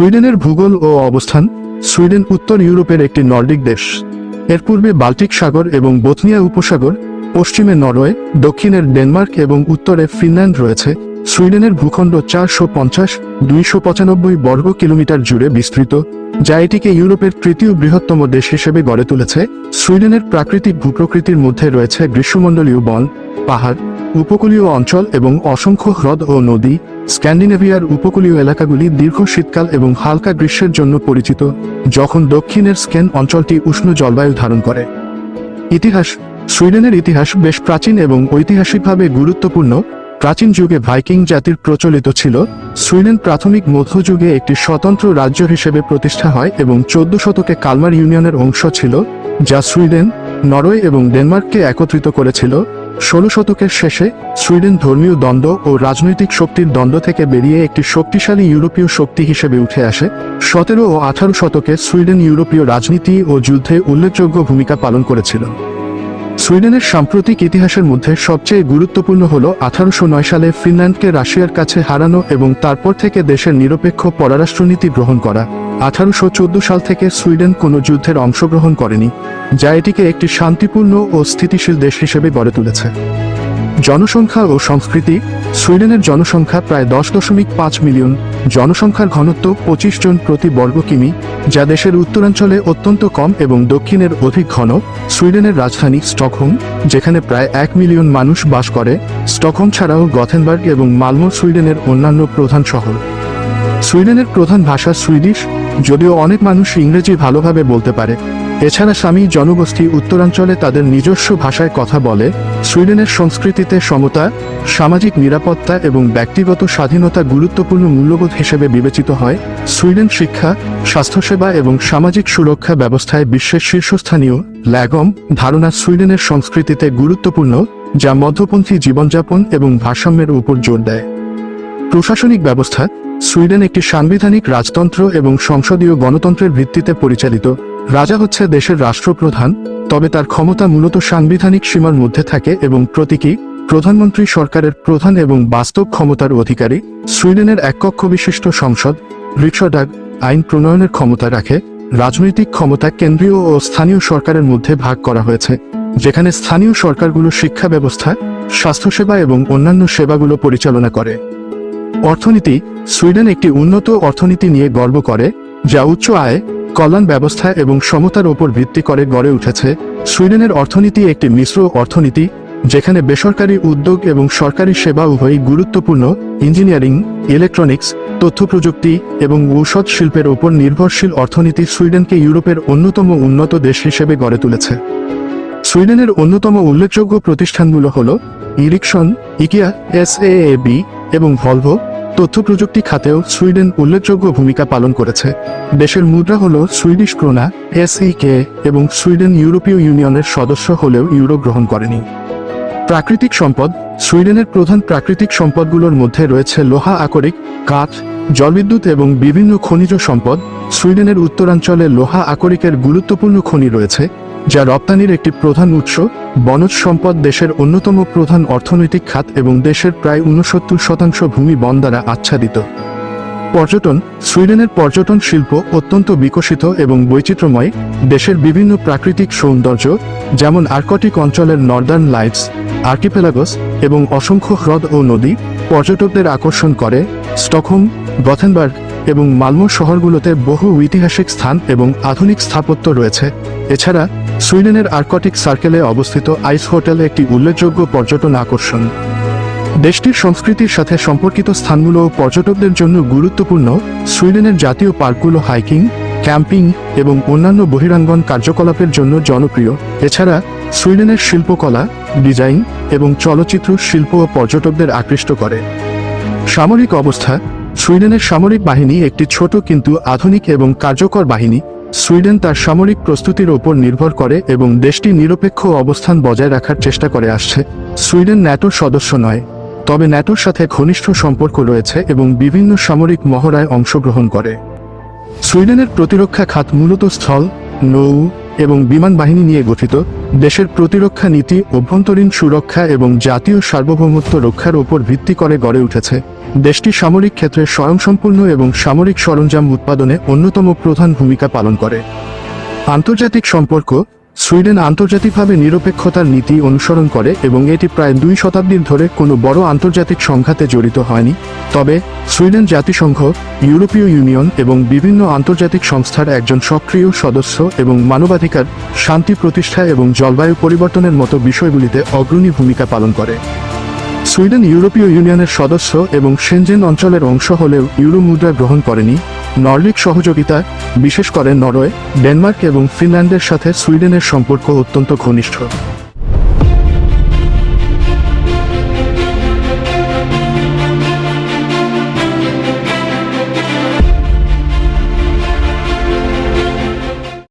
সুইডেনের ভূগোল ও অবস্থান সুইডেন উত্তর ইউরোপের একটি নর্ডিক দেশ। এর পূর্বে বাল্টিক সাগর এবং বোথনিয়া উপসাগর, পশ্চিমে নরওয়ে, দক্ষিণের ডেনমার্ক এবং উত্তরে ফিনল্যান্ড রয়েছে। সুইডেনের ভূখণ্ড চারশো পঞ্চাশ, দুইশো পঁচানব্বই বর্গ কিলোমিটার জুড়ে বিস্তৃত, যা এটিকে ইউরোপের তৃতীয় বৃহত্তম দেশ হিসেবে গড়ে তুলেছে। সুইডেনের প্রাকৃতিক ভূপ্রকৃতির মধ্যে রয়েছে গ্রীষ্মমণ্ডলীয় বন, পাহাড় উপকূলীয় অঞ্চল এবং অসংখ্য হ্রদ ও নদী, স্ক্যান্ডিনেভিয়ার উপকূলীয় এলাকাগুলি দীর্ঘ শীতকাল এবং হালকা গ্রীষ্মের জন্য পরিচিত, যখন দক্ষিণের স্কেন অঞ্চলটি উষ্ণ জলবায়ু ধারণ করে। ইতিহাস, সুইডেনের ইতিহাস বেশ প্রাচীন এবং ঐতিহাসিকভাবে গুরুত্বপূর্ণ। প্রাচীন যুগে ভাইকিং জাতির প্রচলিত ছিল। সুইডেন প্রাথমিক মধ্যযুগে একটি স্বতন্ত্র রাজ্য হিসেবে প্রতিষ্ঠা হয় এবং চোদ্দ শতকে কালমার ইউনিয়নের অংশ ছিল, যা সুইডেন, নরওয়ে এবং ডেনমার্ককে একত্রিত করেছিল। ষোলো শতকের শেষে সুইডেন ধর্মীয় দ্বন্দ্ব ও রাজনৈতিক শক্তির দ্বন্দ্ব থেকে বেরিয়ে একটি শক্তিশালী ইউরোপীয় শক্তি হিসেবে উঠে আসে। সতেরো ও আঠারো শতকে সুইডেন ইউরোপীয় রাজনীতি ও যুদ্ধে উল্লেখযোগ্য ভূমিকা পালন করেছিল। সুইডেনের সাম্প্রতিক ইতিহাসের মধ্যে সবচেয়ে গুরুত্বপূর্ণ হল আঠারোশো নয় সালে ফিনল্যান্ডকে রাশিয়ার কাছে হারানো এবং তারপর থেকে দেশের নিরপেক্ষ পররাষ্ট্রনীতি গ্রহণ করা। আঠারোশো চোদ্দ সাল থেকে সুইডেন কোনো যুদ্ধের অংশগ্রহণ করেনি। যা এটিকে একটি শান্তিপূর্ণ ও স্থিতিশীল দেশ হিসেবে গড়ে তুলেছে। জনসংখ্যা ও সংস্কৃতি, সুইডেনের জনসংখ্যা প্রায় দশ দশমিক পাঁচ মিলিয়ন, জনসংখ্যার ঘনত্ব পঁচিশ জন প্রতি বর্গ কিমি, যা দেশের উত্তরাঞ্চলে অত্যন্ত কম এবং দক্ষিণের অধিক ঘন, সুইডেনের রাজধানী স্টকহোম, যেখানে প্রায় এক মিলিয়ন মানুষ বাস করে, স্টকহোম ছাড়াও গথেনবার্গ এবং মালমো সুইডেনের অন্যান্য প্রধান শহর। সুইডেনের প্রধান ভাষা সুইডিশ, যদিও অনেক মানুষ ইংরেজি ভালোভাবে বলতে পারে। এছাড়া স্বামী জনগোষ্ঠী উত্তরাঞ্চলে তাদের নিজস্ব ভাষায় কথা বলে, সুইডেনের সংস্কৃতিতে সমতা, সামাজিক নিরাপত্তা এবং ব্যক্তিগত স্বাধীনতা গুরুত্বপূর্ণ মূল্যবোধ হিসেবে বিবেচিত হয়। সুইডেন শিক্ষা, স্বাস্থ্যসেবা এবং সামাজিক সুরক্ষা ব্যবস্থায় বিশ্বের শীর্ষস্থানীয় ল্যাগম ধারণা সুইডেনের সংস্কৃতিতে গুরুত্বপূর্ণ, যা মধ্যপন্থী জীবনযাপন এবং ভারসাম্যের উপর জোর দেয়। প্রশাসনিক ব্যবস্থা, সুইডেন একটি সাংবিধানিক রাজতন্ত্র এবং সংসদীয় গণতন্ত্রের ভিত্তিতে পরিচালিত। রাজা হচ্ছে দেশের রাষ্ট্রপ্রধান, তবে তার ক্ষমতা মূলত সাংবিধানিক সীমার মধ্যে থাকে এবং প্রতীকী, প্রধানমন্ত্রী সরকারের প্রধান এবং বাস্তব ক্ষমতার অধিকারী, সুইডেনের এক কক্ষ বিশিষ্ট সংসদ রিক্সডাগ আইন প্রণয়নের ক্ষমতা রাখে, রাজনৈতিক ক্ষমতা কেন্দ্রীয় ও স্থানীয় সরকারের মধ্যে ভাগ করা হয়েছে, যেখানে স্থানীয় সরকারগুলো শিক্ষা ব্যবস্থা, স্বাস্থ্যসেবা এবং অন্যান্য সেবাগুলো পরিচালনা করে। অর্থনীতি, সুইডেন একটি উন্নত অর্থনীতি নিয়ে গর্ব করে, যা উচ্চ আয় কল্যাণ ব্যবস্থা এবং সমতার উপর ভিত্তি করে গড়ে উঠেছে সুইডেনের অর্থনীতি একটি মিশ্র অর্থনীতি, যেখানে বেসরকারি উদ্যোগ এবং সরকারি সেবা উভয়ই গুরুত্বপূর্ণ ইঞ্জিনিয়ারিং, ইলেকট্রনিক্স তথ্য প্রযুক্তি এবং ঔষধ শিল্পের উপর নির্ভরশীল অর্থনীতি সুইডেনকে ইউরোপের অন্যতম উন্নত দেশ হিসেবে গড়ে তুলেছে। সুইডেনের অন্যতম উল্লেখযোগ্য প্রতিষ্ঠানগুলো হল Ericsson, IKEA, S A B এবং ভলভো। তথ্য প্রযুক্তি খাতেও সুইডেন উল্লেখযোগ্য ভূমিকা পালন করেছে। দেশের মুদ্রা হল সুইডিশ ক্রোনা এসইকে এবং সুইডেন ইউরোপীয় ইউনিয়নের সদস্য হলেও ইউরো গ্রহণ করেনি। প্রাকৃতিক সম্পদ, সুইডেনের প্রধান প্রাকৃতিক সম্পদগুলোর মধ্যে রয়েছে লোহা, আকরিক, কাঠ, জলবিদ্যুৎ এবং বিভিন্ন খনিজ সম্পদ। সুইডেনের উত্তরাঞ্চলে লোহা, আকরিকের গুরুত্বপূর্ণ খনি রয়েছে। যা রপ্তানির একটি প্রধান উৎস, বনজ সম্পদ দেশের অন্যতম প্রধান অর্থনৈতিক খাত এবং দেশের প্রায় উনসত্তর শতাংশ ভূমি বন দ্বারা আচ্ছাদিত। পর্যটন, সুইডেনের পর্যটন শিল্প অত্যন্ত বিকশিত এবং বৈচিত্র্যময়, দেশের বিভিন্ন প্রাকৃতিক সৌন্দর্য, যেমন আর্কটিক অঞ্চলের নর্দার্ন লাইটস, আর্কিপেলাগস এবং অসংখ্য হ্রদ ও নদী পর্যটকদের আকর্ষণ করে। স্টকহোম, গথেনবার্গ এবং মালমো শহরগুলোতে বহু ঐতিহাসিক স্থান এবং আধুনিক স্থাপত্য রয়েছে। এছাড়া সুইডেনের আর্কটিক সার্কেলে অবস্থিত আইস হোটেল একটি উল্লেখযোগ্য পর্যটন আকর্ষণ। দেশটির সংস্কৃতির সাথে সম্পর্কিত স্থানগুলো পর্যটকদের জন্য গুরুত্বপূর্ণ। সুইডেনের জাতীয় পার্কগুলো হাইকিং, ক্যাম্পিং এবং অন্যান্য বহিরাঙ্গন কার্যকলাপের জন্য জনপ্রিয়। এছাড়া, সুইডেনের শিল্পকলা, ডিজাইন এবং চলচ্চিত্র শিল্প ও পর্যটকদের আকৃষ্ট করে। সামরিক অবস্থা, সুইডেনের সামরিক বাহিনী একটি ছোট কিন্তু আধুনিক এবং কার্যকর বাহিনী। সুইডেন তার সামরিক প্রস্তুতির ওপর নির্ভর করে এবং দেশটি নিরপেক্ষ অবস্থান বজায় রাখার চেষ্টা করে আসছে। সুইডেন ন্যাটোর সদস্য নয়, তবে ন্যাটোর সাথে ঘনিষ্ঠ সম্পর্ক রয়েছে এবং বিভিন্ন সামরিক মহড়ায় অংশগ্রহণ করে। সুইডেনের প্রতিরক্ষা খাত মূলত স্থল, নৌ এবং বিমান বাহিনী নিয়ে গঠিত। দেশের প্রতিরক্ষা নীতি, অভ্যন্তরীণ সুরক্ষা এবং জাতীয় সার্বভৌমত্ব রক্ষার উপর ভিত্তি করে গড়ে উঠেছে। দেশটি সামরিক ক্ষেত্রে স্বয়ংসম্পূর্ণ এবং সামরিক সরঞ্জাম উৎপাদনে অন্যতম প্রধান ভূমিকা পালন করে। আন্তর্জাতিক সম্পর্ক, সুইডেন আন্তর্জাতিকভাবে নিরপেক্ষতার নীতি অনুসরণ করে এবং এটি প্রায় দুই শতাব্দীর ধরে কোনো বড় আন্তর্জাতিক সংঘাতে জড়িত হয়নি। তবে, সুইডেন জাতিসংঘ, ইউরোপীয় ইউনিয়ন এবং বিভিন্ন আন্তর্জাতিক সংস্থার একজন সক্রিয় সদস্য এবং মানবাধিকার, শান্তি প্রতিষ্ঠা এবং জলবায়ু পরিবর্তনের মতো বিষয়গুলিতে অগ্রণী ভূমিকা পালন করে। সুইডেন ইউরোপীয় ইউনিয়নের সদস্য এবং সেনজেন অঞ্চলের অংশ হলেও ইউরো মুদ্রা গ্রহণ করেনি। নর্ডিক সহযোগিতা, বিশেষ করে নরওয়ে, ডেনমার্ক এবং ফিনল্যান্ডের সাথে সুইডেনের সম্পর্ক অত্যন্ত ঘনিষ্ঠ।